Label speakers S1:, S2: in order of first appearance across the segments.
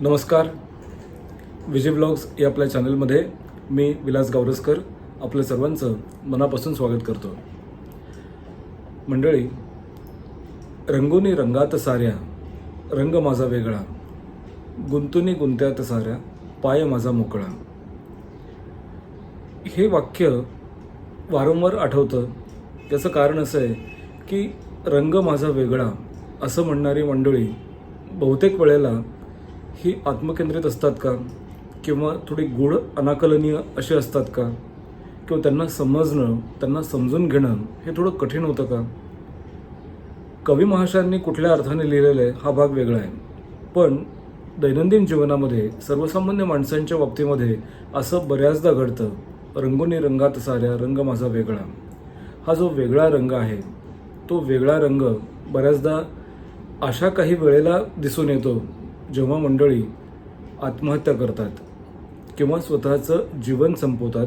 S1: नमस्कार. विजय ब्लॉग्स या आपल्या चॅनलमध्ये मी विलास गावरसकर आपल्या सर्वांचं मनापासून स्वागत करतो. मंडळी रंगोनी रंगात साऱ्या रंग माझा वेगळा. गुंतुनी गुंत्यात साऱ्या पाय माझा मोकळा. हे वाक्य वारंवार आठवतं. त्याचं कारण असं आहे की रंग माझा वेगळा असं म्हणणारी मंडळी बहुतेक वेळेला ही आत्मकेंद्रित असतात का? किंवा थोडी गूढ अनाकलनीय अशी असतात का? किंवा त्यांना समजणं त्यांना समजून घेणं हे थोडं कठीण होतं का? कवी महाशयांनी कुठल्या अर्थाने लिहिलेलं आहे हा भाग वेगळा आहे. पण दैनंदिन जीवनामध्ये सर्वसामान्य माणसांच्या बाबतीमध्ये असं बऱ्याचदा घडतं. रंगोनी रंगात साऱ्या रंग माझा वेगळा. हा जो वेगळा रंग आहे तो वेगळा रंग बऱ्याचदा अशा काही वेळेला दिसून येतो. जेव्हा मंडळी आत्महत्या करतात किंवा स्वतःचं जीवन संपवतात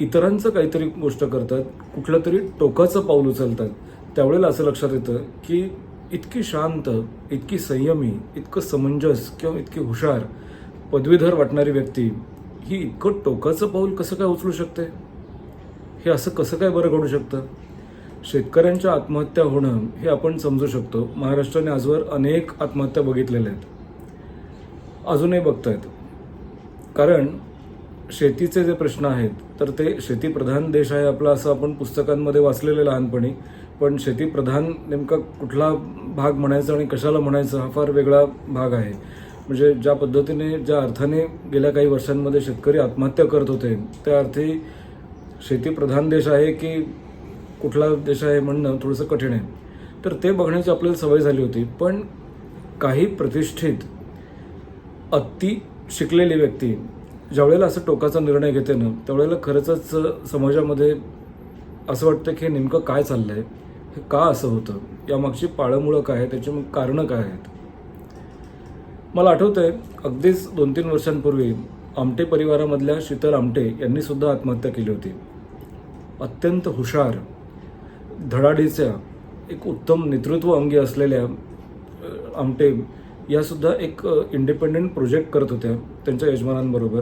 S1: इतरांचं काहीतरी गोष्ट करतात कुठलं तरी टोकाचं पाऊल उचलतात त्यावेळेला असं लक्षात येतं की इतकी शांत इतकी संयमी इतकं समंजस किंवा इतकी हुशार पदवीधर वाटणारी व्यक्ती ही इतकं टोकाचं पाऊल कसं काय उचलू शकते? हे असं कसं काय बरं घडू शकतं? शेतकऱ्यांच्या आत्महत्या होणं हे आपण समजू शकतो. महाराष्ट्राने आजवर अनेक आत्महत्या बघितलेल्या आहेत. अजूनही बघतायत कारण शेतीचे जे प्रश्न आहेत तर ते शेतीप्रधान देश आहे आपला असं आपण पुस्तकांमध्ये वाचलेलं लहानपणी. पण शेतीप्रधान नेमका कुठला भाग म्हणायचा आणि कशाला म्हणायचं हा फार वेगळा भाग आहे. म्हणजे ज्या पद्धतीने ज्या अर्थाने गेल्या काही वर्षांमध्ये शेतकरी आत्महत्या करत होते त्या अर्थी शेतीप्रधान देश आहे की कुठला देश आहे म्हणणं थोडंसं कठीण आहे. तर ते बघण्याची आपल्याला सवय झाली होती. पण काही प्रतिष्ठित अति शिकलेली व्यक्ती ज्यावेळेला असं टोकाचा निर्णय घेते ना त्यावेळेला खरंच समाजामध्ये असं वाटतं की हे नेमकं काय चाललं आहे हे का असं होतं? यामागची पाळंमुळं काय आहे त्याची मग कारणं काय आहेत? मला आठवतं आहे अगदीच दोन तीन वर्षांपूर्वी आमटे परिवारामधल्या शीतल आमटे यांनी सुद्धा आत्महत्या केली होती. अत्यंत हुशार धडाडीच्या एक उत्तम नेतृत्व अंगी असलेल्या आमटे यासुद्धा एक इंडिपेंडेंट प्रोजेक्ट करत होत्या त्यांच्या यजमानांबरोबर.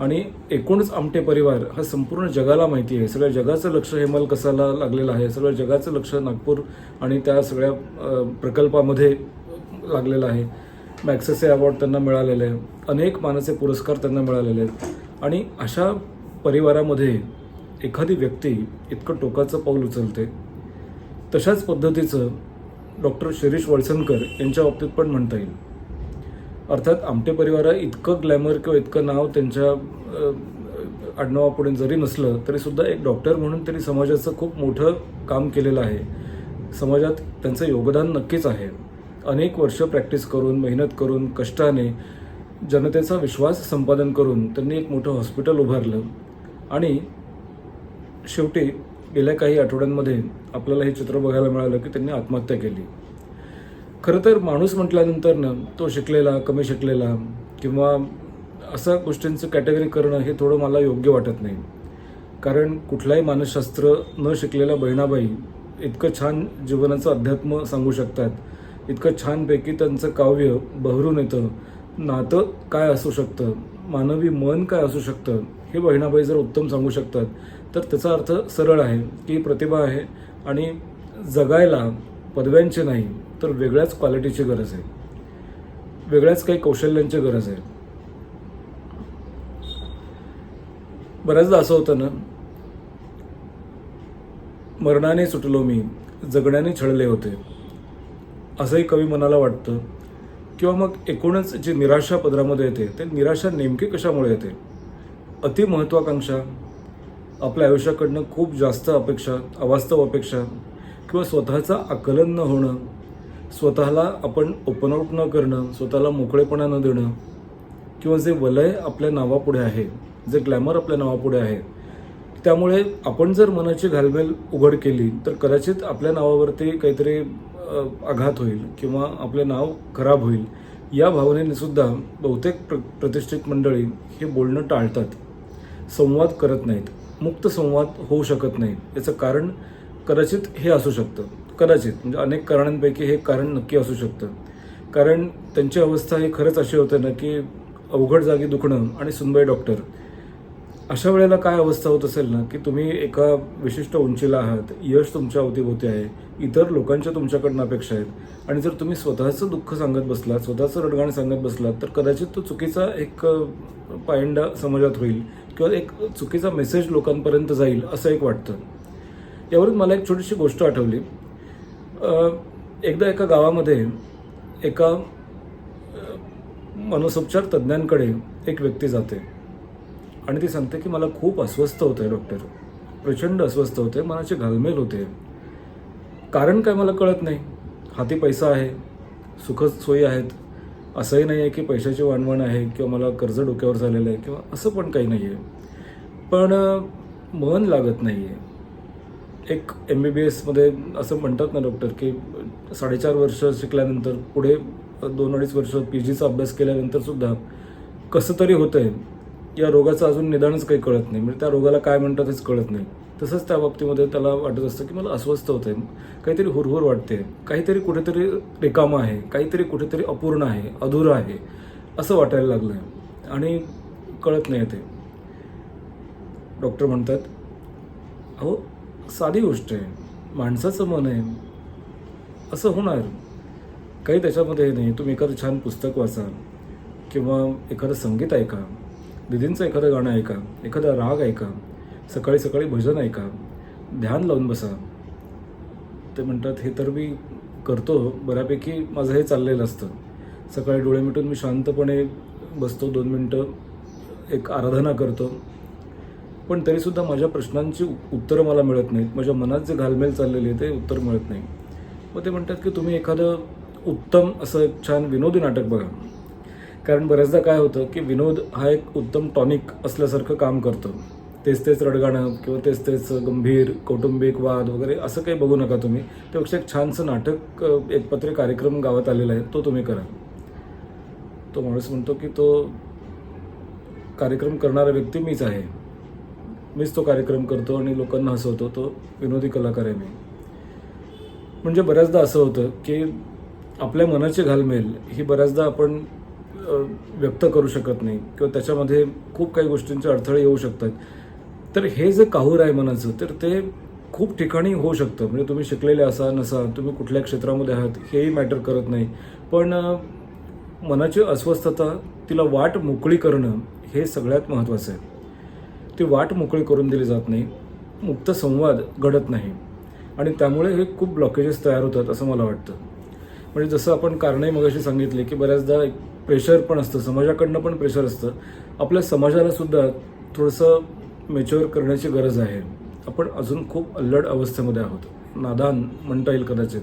S1: आणि एकूणच आमटे परिवार हा संपूर्ण जगाला माहिती आहे. सगळ्या जगाचं लक्ष हेमल कसाला लागलेलं आहे. सगळ्या जगाचं लक्ष नागपूर आणि त्या सगळ्या प्रकल्पामध्ये लागलेलं आहे. मॅक्सेसे अवॉर्ड त्यांना मिळालेले आहे अनेक मानाचे पुरस्कार त्यांना मिळालेले आहेत. आणि अशा परिवारामध्ये एखादी व्यक्ती इतकं टोकाचं पाऊल उचलते. तशाच पद्धतीचं डॉक्टर शिरीष वळसनकर यांच्या बाबतीत पण म्हणता येईल. अर्थात आमटे परिवारा इतकं ग्लॅमर किंवा इतकं नाव त्यांच्या आडनावापुढे जरी नसलं तरीसुद्धा एक डॉक्टर म्हणून त्यांनी समाजाचं खूप मोठं काम केलेलं आहे. समाजात त्यांचं योगदान नक्कीच आहे. अनेक वर्ष प्रॅक्टिस करून मेहनत करून कष्टाने जनतेचा विश्वास संपादन करून त्यांनी एक मोठं हॉस्पिटल उभारलं. आणि शेवटी गेल्या काही आठवड्यांमध्ये आपल्याला हे चित्र बघायला मिळालं की त्यांनी आत्महत्या केली. खरं तर माणूस म्हटल्यानंतर ना तो शिकलेला कमी शिकलेला किंवा अशा गोष्टींचं कॅटेगरी करणं हे थोडं मला योग्य वाटत नाही. कारण कुठलाही मानसशास्त्र न शिकलेल्या बहिणाबाई इतकं छान जीवनाचं अध्यात्म सांगू शकतात. इतकं छानपैकी त्यांचं काव्य बहरून येतं. नातं काय असू शकतं? मानवी मन काय असू शकतं? हे बहिणाबाई जर उत्तम सांगू शकतात तर त्याचा अर्थ सरळ आहे की प्रतिभा आहे आणि जगायला पदव्यांची नाही तर वेगळ्याच क्वालिटीची गरज आहे. वेगळ्याच काही कौशल्यांची गरज आहे. बऱ्याचदा असं होतं ना मरणाने सुटलो मी जगण्याने छळले होते. असंही कवी मनाला वाटतं. किंवा मग एकूणच जी निराशा पदरामध्ये येते ते निराशा नेमकी कशामुळे येते? अतिमहत्वाकांक्षा? आपल्या आयुष्याकडनं खूप जास्त अपेक्षा अवास्तव अपेक्षा किंवा स्वतःचं आकलन न होणं स्वतःला आपण ओपन आउट न करणं स्वतःला मोकळेपणा न देणं किंवा जे वलय आपल्या नावापुढे आहे जे ग्लॅमर आपल्या नावापुढे आहे त्यामुळे आपण जर मनाची घालमेल उघड केली तर कदाचित आपल्या नावावरती काहीतरी आघात होईल किंवा आपले नाव खराब होईल. या भावनेने सुद्धा बहुतेक प्र प्रतिष्ठित मंडळी हे बोलणं टाळतात संवाद करत नाहीत. मुक्त संवाद होऊ शकत नाही. याचं कारण कदाचित हे असू शकतं. कदाचित म्हणजे अनेक कारणांपैकी हे कारण नक्की असू शकतं. कारण त्यांची अवस्था ही खरंच अशी होते ना की अवघड जागी दुखणं आणि सुनबाई डॉक्टर. अशा वेळेला काय अवस्था होत असेल ना की तुम्ही एका विशिष्ट उंचीला आहात यश तुमच्या अवतीभोवती आहे इतर लोकांच्या तुमच्याकडनं अपेक्षा आहेत आणि जर तुम्ही स्वतःचं दुःख सांगत बसलात स्वतःचं रडगाण सांगत बसलात तर कदाचित तो चुकीचा एक पायंडा समाजात होईल किंवा एक चुकीचा मेसेज लोकांपर्यंत जाईल असं एक वाटतं. यावरून मला एक छोटीशी गोष्ट आठवली. एकदा एका गावामध्ये एका मनसोपचार तज्ज्ञांकडे एक व्यक्ती जाते. आणि ती सांगते की मला खूप अस्वस्थ होत आहे डॉक्टर प्रचंड अस्वस्थ होते मनाची घालमेल होते. कारण काय मला कळत नाही. हाती पैसा आहे सुख सोयी आहेत. असंही नाही आहे की पैशाची वाणवण आहे किंवा मला कर्ज डोक्यावर झालेलं आहे किंवा असं पण काही नाही आहे पण मन लागत नाही आहे एक एम बी बी एसमध्ये असं म्हणतात ना डॉक्टर की साडेचार वर्ष शिकल्यानंतर पुढे दोन अडीच वर्ष पी जीचा अभ्यास केल्यानंतरसुद्धा कसं तरी होतं आहे या रोगाचं अजून निदानच काही कळत नाही. म्हणजे त्या रोगाला काय म्हणतात हेच कळत नाही. तसंच त्या बाबतीमध्ये त्याला वाटत असतं की मला अस्वस्थ होतं आहे काहीतरी हुरहुर वाटते काहीतरी कुठेतरी रिकामं आहे. काहीतरी कुठेतरी अपूर्ण आहे. अधुरं आहे. असं वाटायला लागलं आहे आणि कळत नाही ते. डॉक्टर म्हणतात अहो साधी गोष्ट आहे. माणसाचं मन आहे. असं होणार. काही त्याच्यामध्ये हे नाही. तुम्ही एखादं छान पुस्तक वाचा. किंवा एखादं संगीत ऐका. दिदींचं एखादं गाणं ऐका एखादा राग ऐका सकाळी सकाळी भजन ऐका ध्यान लावून बसा. ते म्हणतात हे तर मी करतो बऱ्यापैकी माझं हे चाललेलं असतं. सकाळी डोळे मिटून मी शांतपणे बसतो दोन मिनटं एक आराधना करतो. पण तरीसुद्धा माझ्या प्रश्नांची उत्तरं मला मिळत नाहीत. माझ्या मनात जे घालमेल चाललेली आहे ते उत्तर मिळत नाही. मग ते म्हणतात की तुम्ही एखादं उत्तम असं एक छान विनोदी नाटक बघा. कारण बऱ्याचदा काय होतं की विनोद हा एक उत्तम टॉनिक असल्यासारखं काम करतं. तेच तेच रडगाणं किंवा तेच तेच गंभीर कौटुंबिक वाद वगैरे असं काही बघू नका तुम्ही. त्यापेक्षा एक छानसं नाटक अ, कार्यक्रम गावात आलेला आहे तो तुम्ही करा. तो माणूस म्हणतो की तो कार्यक्रम करणारा व्यक्ती मीच आहे. मीच तो कार्यक्रम करतो आणि लोकांना हसवतो तो विनोदी कलाकार आहे मी. म्हणजे बऱ्याचदा असं होतं की आपल्या मनाची घालमेल ही बऱ्याचदा आपण व्यक्त करू शकत नाही किंवा त्याच्यामध्ये खूप काही गोष्टींचे अडथळे येऊ शकतात. तर हे जे काहूर आहे मनाचं तर ते खूप ठिकाणी होऊ शकतं. म्हणजे तुम्ही शिकलेले असा नसा तुम्ही कुठल्या क्षेत्रामध्ये आहात हेही मॅटर करत नाही. पण मनाची अस्वस्थता तिला वाट मोकळी करणं हे सगळ्यात महत्त्वाचं आहे. ती वाट मोकळी करून दिली जात नाही. मुक्त संवाद घडत नाही. आणि त्यामुळे हे खूप ब्लॉकेजेस तयार होतात असं मला वाटतं. म्हणजे जसं आपण कारणही मगाशी सांगितले की बऱ्याचदा प्रेशर पण असतं समाजाकडनं पण प्रेशर असतं. आपल्या समाजाला सुद्धा थोडंसं मेच्युअर करण्याची गरज आहे. आपण अजून खूप अल्लड अवस्थेमध्ये आहोत. नादान म्हणता येईल कदाचित.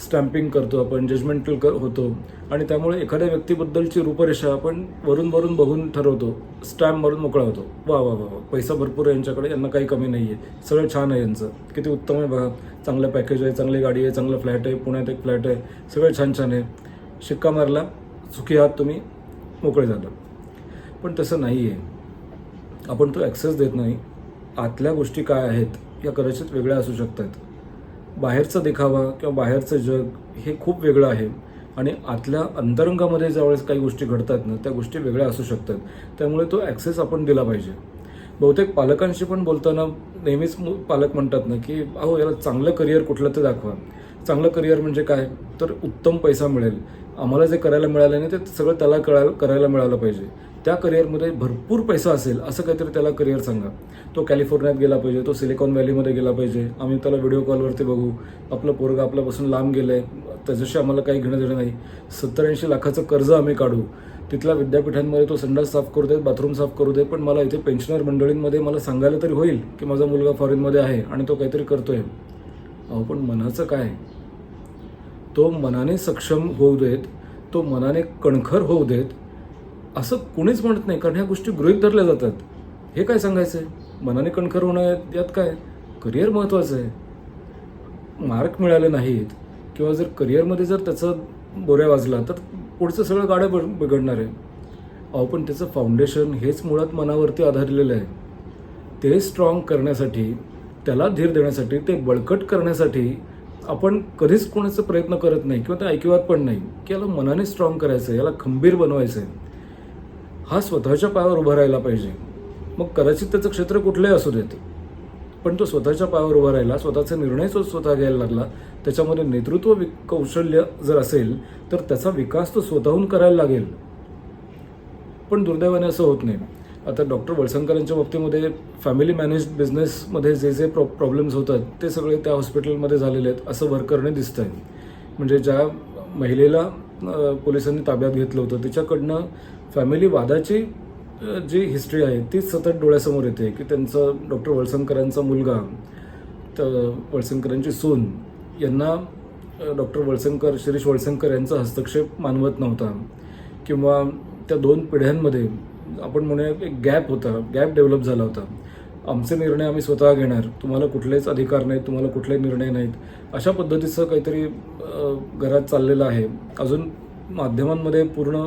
S1: स्टॅम्पिंग करतो आपण जजमेंटल कर होतो. आणि त्यामुळे एखाद्या व्यक्तीबद्दलची रूपरेषा आपण वरून वरून बघून ठरवतो. स्टॅम्प मारून मोकळा होतो. वा वा वा वा. पैसा भरपूर आहे यांच्याकडे यांना काही कमी नाही आहे. सगळं छान आहे यांचं. किती उत्तम आहे बघा. चांगलं पॅकेज आहे चांगली गाडी आहे चांगलं फ्लॅट आहे पुण्यात एक फ्लॅट आहे. सगळं छान छान आहे. शिक्का मारला. सुखी आहात तुम्ही मोकळे झालं. पण तसं नाही आहे आपण तो ॲक्सेस देत नाही. आतल्या गोष्टी काय आहेत या कदाचित वेगळ्या असू शकतात. बाहेरचा देखावा किंवा बाहेरचं जग हे खूप वेगळं आहे. आणि आतल्या अंतरंगामध्ये ज्यावेळेस काही गोष्टी घडतात ना त्या गोष्टी वेगळ्या असू शकतात. त्यामुळे तो ॲक्सेस आपण दिला पाहिजे. बहुतेक पालकांशी पण बोलताना नेहमीच पालक म्हणतात ना की अहो याला चांगलं करिअर कुठलं ते दाखवा. चांगलं करिअर म्हणजे काय? तर उत्तम पैसा मिळेल. आम्हाला जे करायला मिळालं नाही ते सगळं त्याला कळा करायला मिळालं पाहिजे. त्या करिअरमध्ये भरपूर पैसा असेल असं काहीतरी त्याला करिअर सांगा. तो कॅलिफोर्नियात गेला पाहिजे तो सिलिकॉन व्हॅलीमध्ये गेला पाहिजे. आम्ही त्याला व्हिडिओ कॉलवरती बघू. आपलं पोरगा आपल्यापासून लांब गेलं आहे त्याच्याशी आम्हाला काही घेणं देणं नाही. सत्तर ऐंशी लाखाचं कर्ज आम्ही काढू. तिथल्या विद्यापीठांमध्ये तो संडास साफ करू देत बाथरूम साफ करू देत पण मला इथे पेन्शनर मंडळींमध्ये मला सांगायला तरी होईल की माझा मुलगा फॉरेनमध्ये आहे आणि तो काहीतरी करतोय. अहो पण मनाचं काय? तो मनाने सक्षम होऊ देत तो मनाने कणखर होऊ देत असं कुणीच म्हणत नाही कारण ह्या गोष्टी गृहित धरल्या जातात. हे काय सांगायचं आहे मनाने कणखर होणं यात काय? करिअर महत्त्वाचं आहे. मार्क मिळाले नाहीत किंवा जर करिअरमध्ये जर त्याचा बोऱ्या वाजला तर पुढचं सगळं गाडं ब बिघडणार आहे. अहो पण त्याचं फाउंडेशन हेच मुळात मनावरती आधारलेलं आहे. ते स्ट्रॉंग करण्यासाठी त्याला धीर देण्यासाठी ते बळकट करण्यासाठी आपण कधीच कोणाचा प्रयत्न करत नाही किंवा ते ऐकिवात पण नाही की याला मनाने स्ट्रॉंग करायचं आहे याला खंबीर बनवायचं आहे. हा स्वतःच्या पायावर उभा राहायला पाहिजे. मग कदाचित त्याचं क्षेत्र कुठलंही असू देत. पण तो स्वतःच्या पायावर उभा राहिला स्वतःचे निर्णय तो स्वतः घ्यायला लागला त्याच्यामध्ये नेतृत्व कौशल्य जर असेल तर त्याचा विकास तो स्वतःहून करायला लागेल. पण दुर्दैवाने असं होत नाही. आता डॉक्टर वळसंकरांच्या बाबतीमध्ये फॅमिली मॅनेज बिझनेसमध्ये जे जे प्रॉ प्रॉब्लेम्स होतात ते सगळे त्या हॉस्पिटलमध्ये झालेले आहेत असं वर्करने दिसतं आहे म्हणजे ज्या महिलेला पोलिसांनी ताब्यात घेतलं होतं तिच्याकडनं फॅमिली वादाची जी हिस्ट्री आहे तीच सतत डोळ्यासमोर येते की त्यांचं डॉक्टर वळसंकरांचा मुलगा तर वळसंकरांची सून यांना डॉक्टर वळसंकर शिरीष वळसंकर यांचा हस्तक्षेप मानवत नव्हता. किंवा त्या दोन पिढ्यांमध्ये आपण म्हणूया एक गॅप होता गॅप डेव्हलप झाला होता. आमचे निर्णय आम्ही स्वतः घेणार तुम्हाला कुठलेच अधिकार नाहीत तुम्हाला कुठले निर्णय नाहीत. अशा पद्धतीचं काहीतरी घरात चाललेलं आहे. अजून माध्यमांमध्ये पूर्ण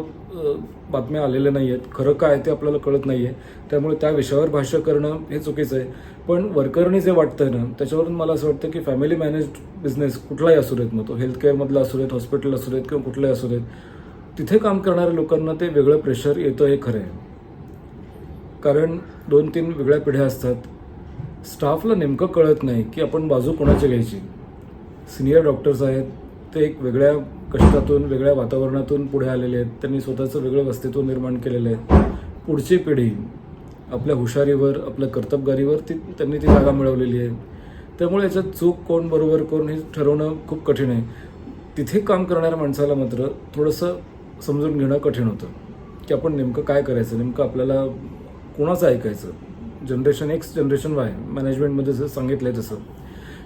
S1: बातम्या आलेल्या नाही आहेत खरं काय ते आपल्याला कळत नाही आहे त्यामुळे त्या विषयावर भाष्य करणं हे चुकीचं आहे. पण वर्करनी जे वाटतंय ना त्याच्यावरून मला असं वाटतं की फॅमिली मॅनेज्ड बिझनेस कुठलाही असू देत मग तो. हेल्थकेअरमधला असू देत हॉस्पिटल असू देत किंवा कुठलाही असू देत तिथे काम करणाऱ्या लोकांना ते वेगळं प्रेशर येतं हे खरं आहे. कारण दोन तीन वेगळ्या पिढ्या असतात. स्टाफला नेमकं कळत नाही की आपण बाजू कोणाची घ्यायची. सिनियर डॉक्टर्स आहेत ते एक वेगळ्या कष्टातून वेगळ्या वातावरणातून पुढे आलेले आहेत. त्यांनी स्वतःचं वेगळं अस्तित्व निर्माण केलेलं आहे. पुढची पिढी आपल्या हुशारीवर आपल्या कर्तबगारीवर ती त्यांनी ती जागा मिळवलेली आहे. त्यामुळे याच्यात चूक कोण बरोबर कोण हे ठरवणं खूप कठीण आहे. तिथे काम करणाऱ्या माणसाला मात्र थोडंसं समजून घेणं कठीण होतं. की आपण नेमकं काय करायचं नेमकं आपल्याला कोणाचं ऐकायचं? जनरेशन एक्स जनरेशन वाय मॅनेजमेंटमध्ये जसं सांगितलं आहे तसं.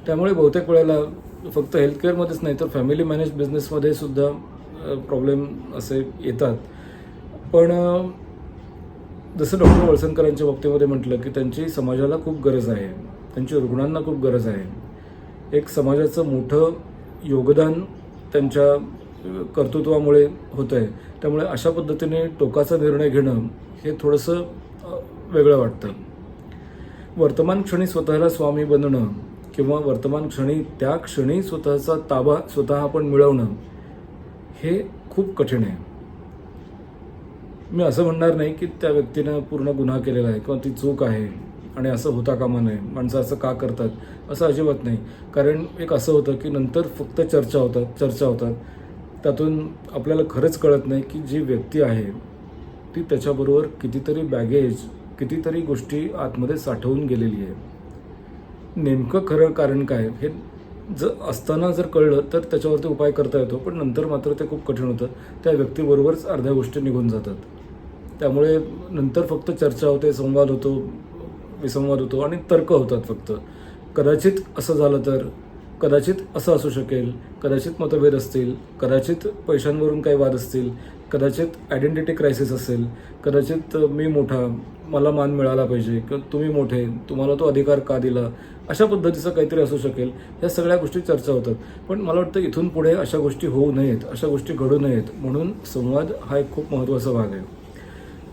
S1: त्यामुळे बहुतेक वेळेला फक्त हेल्थकेअरमध्येच नाही तर फॅमिली मॅनेज बिझनेसमध्ये सुद्धा प्रॉब्लेम असे येतात. पण जसं डॉक्टर वळसणकरांच्या बाबतीमध्ये म्हटलं की त्यांची समाजाला खूप गरज आहे. त्यांची रुग्णांना खूप गरज आहे. एक समाजाचं मोठं योगदान त्यांच्या कर्तृत्वामुळे होतं आहे त्यामुळे अशा पद्धतीने टोकाचा निर्णय घेणं हे थोडंसं वेगळं वाटतं. वर्तमान क्षणी स्वतःला स्वामी बनणं किंवा वर्तमान क्षणी त्या क्षणी स्वतःचा ताबा स्वतः आपण मिळवणं हे खूप कठीण आहे. मी असं म्हणणार नाही की त्या व्यक्तीनं पूर्ण गुन्हा केलेला आहे किंवा ती चूक आहे आणि असं होता कामा नये. माणसं असं का करतात असं अजिबात नाही. कारण एक असं होतं की नंतर फक्त चर्चा होतात चर्चा होतात. त्यातून आपल्याला खरंच कळत नाही की जी व्यक्ती आहे ती त्याच्याबरोबर कितीतरी बॅगेज कितीतरी गोष्टी आतमध्ये साठवून गेलेली आहे. नेमकं खरं कारण काय? हे जर असताना जर कळलं तर त्याच्यावरती उपाय करता येतो पण नंतर मात्र ते खूप कठीण होतं. त्या व्यक्तीबरोबरच अर्ध्या गोष्टी निघून जातात. त्यामुळे नंतर फक्त चर्चा होते संवाद होतो विसंवाद होतो आणि तर्क होतात फक्त. कदाचित असं झालं तर कदाचित असं असू शकेल कदाचित मतभेद असतील कदाचित पैशांवरून काही वाद असतील कदाचित आयडेंटिटी क्रायसिस असेल कदाचित मी मोठा मला मान मिळाला पाहिजे किंवा तुम्ही मोठे तुम्हाला तो अधिकार का दिला अशा पद्धतीचं काहीतरी असू शकेल. ह्या सगळ्या गोष्टी चर्चा होतात. पण मला वाटतं इथून पुढे अशा गोष्टी होऊ नयेत अशा गोष्टी घडू नयेत. म्हणून संवाद हा एक खूप महत्त्वाचा भाग आहे.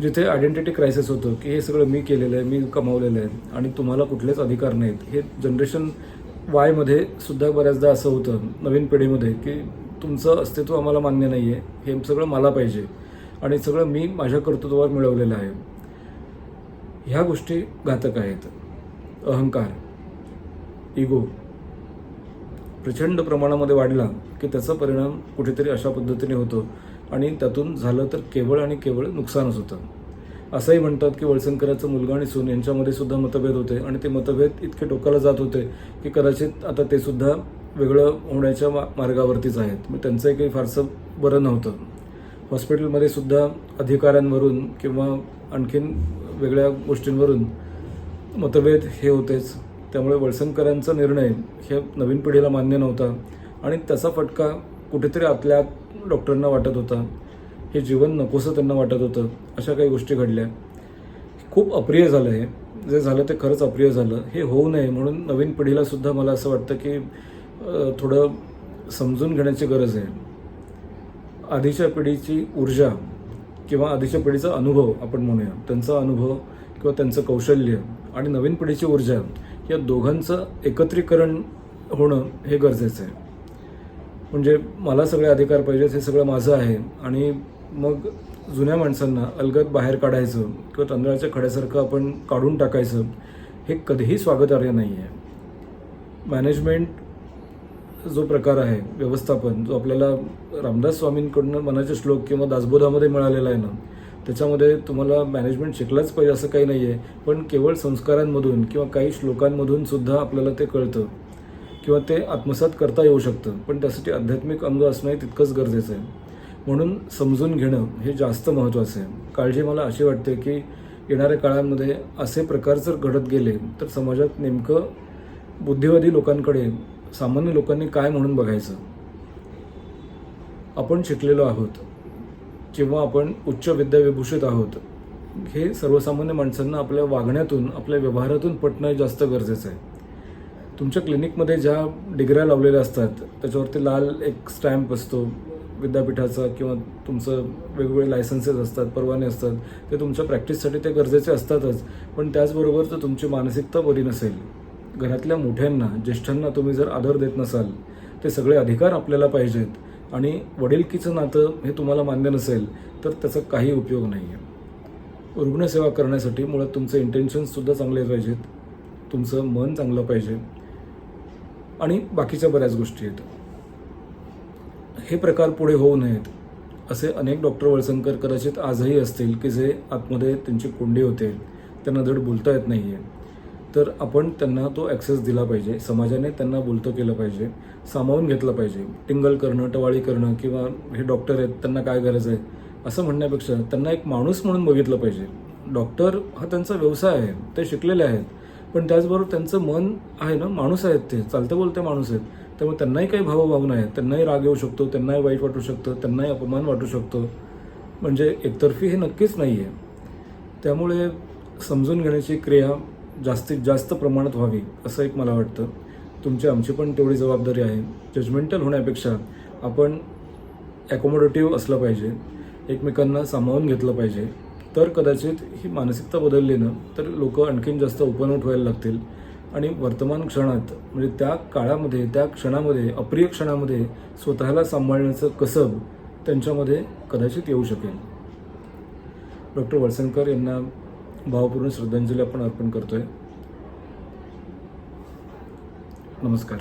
S1: जिथे आयडेंटिटी क्रायसिस होतं की हे सगळं मी केलेलं आहे मी कमावलेलं आहे आणि तुम्हाला कुठलेच अधिकार नाहीत. हे जनरेशन वायमध्ये सुद्धा बऱ्याचदा असं होतं नवीन पिढीमध्ये की तुमचं अस्तित्व आम्हाला मान्य नाही आहे हे सगळं मला पाहिजे. आणि सगळं मी माझ्या कर्तृत्वावर मिळवलेलं आहे. ह्या गोष्टी घातक आहेत. अहंकार इगो प्रचंड प्रमाणामध्ये वाढला की त्याचा परिणाम कुठेतरी अशा पद्धतीने होतो. आणि त्यातून झालं तर केवळ आणि केवळ नुकसानच होतं. असंही म्हणतात की वळसंकराचा मुलगा आणि सून यांच्यामध्ये सुद्धा मतभेद होते. आणि ते मतभेद इतके टोकाला जात होते की कदाचित आता ते सुद्धा वेगळं होण्याच्या मा मार्गावरतीच आहेत. मग त्यांचंही काही फारसं बरं नव्हतं. हॉस्पिटलमध्ये सुद्धा अधिकाऱ्यांवरून किंवा आणखीन वेगळ्या गोष्टींवरून मतभेद हे होतेच. त्यामुळे वळसंकरांचा निर्णय हे नवीन पिढीला मान्य नव्हता आणि त्याचा फटका कुठेतरी आतल्या डॉक्टरांना वाटत होता. हे जीवन नकोसं त्यांना वाटत होतं अशा काही गोष्टी घडल्या. खूप अप्रिय झालं हे. जे झालं ते खरंच अप्रिय झालं. हे होऊ नये म्हणून नवीन पिढीला सुद्धा मला असं वाटतं की थोडं समजून घेण्याची गरज आहे. आधीच्या पिढीची ऊर्जा किंवा आधीच्या पिढीचा अनुभव आपण म्हणूया. त्यांचा अनुभव किंवा त्यांचं कौशल्य आणि नवीन पिढीची ऊर्जा या दोघांचं एकत्रीकरण होणं हे गरजेचं आहे. म्हणजे मला सगळे अधिकार पाहिजेत हे सगळं माझं आहे. आणि मग जुन्या माणसांना अलगद बाहेर काढायचं किंवा तांदळाच्या खड्यासारखं आपण काढून टाकायचं हे कधीही स्वागतार्ह नाही आहे मॅनेजमेंट जो प्रकार आहे व्यवस्थापन जो आपल्याला रामदास स्वामींकडून मनाचे श्लोक किंवा दासबोधामध्ये मिळालेला आहे ना त्याच्यामध्ये तुम्हाला मॅनेजमेंट शिकलाच पाहिजे असं काही नाही आहे पण केवळ संस्कारांमधून किंवा काही श्लोकांमधून सुद्धा आपल्याला ते कळतं किंवा ते आत्मसात करता येऊ शकतं पण त्यासाठी आध्यात्मिक अंग असणंही तितकंच गरजेचं आहे. म्हणून समजून घेणं हे जास्त महत्त्वाचं आहे. काळजी मला अशी वाटते की येणाऱ्या काळामध्ये असे प्रकार जर घडत गेले तर समाजात नेमकं बुद्धिवादी लोकांकडे सामान्य लोकांनी काय म्हणून बघायचं? आपण शिकलेलो आहोत किंवा आपण उच्च विद्याविभूषित आहोत हे सर्वसामान्य माणसांना आपल्या वागण्यातून आपल्या व्यवहारातून पटणं जास्त गरजेचं आहे. तुमच्या क्लिनिकमध्ये ज्या डिग्र्या लावलेल्या असतात त्याच्यावरती लाल एक स्टॅम्प असतो विद्यापीठाचा किंवा तुमचं वेगवेगळे लायसन्सेस असतात परवाने असतात ते तुमच्या प्रॅक्टिससाठी ते गरजेचे असतातच पण त्याचबरोबर जर तुमची मानसिकता बरी नसेल. घरातल्या मोठ्यांना ज्येष्ठांना तुम्ही जर आदर देत नसाल ते सगळे अधिकार आपल्याला पाहिजेत. आणि वडीलकीचं नातं हे तुम्हाला मान्य नसेल तर त्याचा काही उपयोग नाही आहे रुग्णसेवा करण्यासाठी मुळात तुमचे इंटेन्शन्ससुद्धा चांगले पाहिजेत. तुमचं मन चांगलं पाहिजे. आणि बाकीच्या बऱ्याच गोष्टी आहेत. हे प्रकार पुढे होऊ नयेत असे अनेक डॉक्टर वळसंकर कदाचित आजही असतील की जे आतमध्ये त्यांची कोंडी होते त्यांना धड बोलता येत नाही आहे तर आपण त्यांना तो ॲक्सेस दिला पाहिजे. समाजाने त्यांना बोलतं केलं पाहिजे. सामावून घेतलं पाहिजे. टिंगल करणं टवाळी करणं किंवा हे डॉक्टर आहेत त्यांना काय गरज आहे? असं म्हणण्यापेक्षा त्यांना एक माणूस म्हणून बघितलं पाहिजे. डॉक्टर हा त्यांचा व्यवसाय आहे. ते शिकलेले आहेत. पण त्याचबरोबर त्यांचं मन आहे ना माणूस आहेत ते. चालते बोलते माणूस आहेत. त्यामुळे त्यांनाही काही भावभावना आहेत. त्यांनाही राग येऊ शकतो त्यांनाही वाईट वाटू शकतं त्यांनाही अपमान वाटू शकतो. म्हणजे एकतर्फी हे नक्कीच नाही आहे त्यामुळे समजून घेण्याची क्रिया जास्तीत जास्त प्रमाणात व्हावी असं एक मला वाटतं. तुमची आमची पण तेवढी जबाबदारी आहे. जजमेंटल होण्यापेक्षा आपण ॲकोमोडेटिव्ह असलं पाहिजे. एकमेकांना सामावून घेतलं पाहिजे. तर कदाचित ही मानसिकता बदलली ना तर लोक आणखीन जास्त ओपन आउट व्हायला लागतील. आणि वर्तमान क्षणात म्हणजे त्या काळामध्ये त्या क्षणामध्ये अप्रिय क्षणामध्ये स्वतःला सांभाळण्याचं कसब त्यांच्यामध्ये कदाचित येऊ शकेल. डॉक्टर वळसणकर यांना भावपूर्ण श्रद्धांजली आपण अर्पण करतोय. नमस्कार.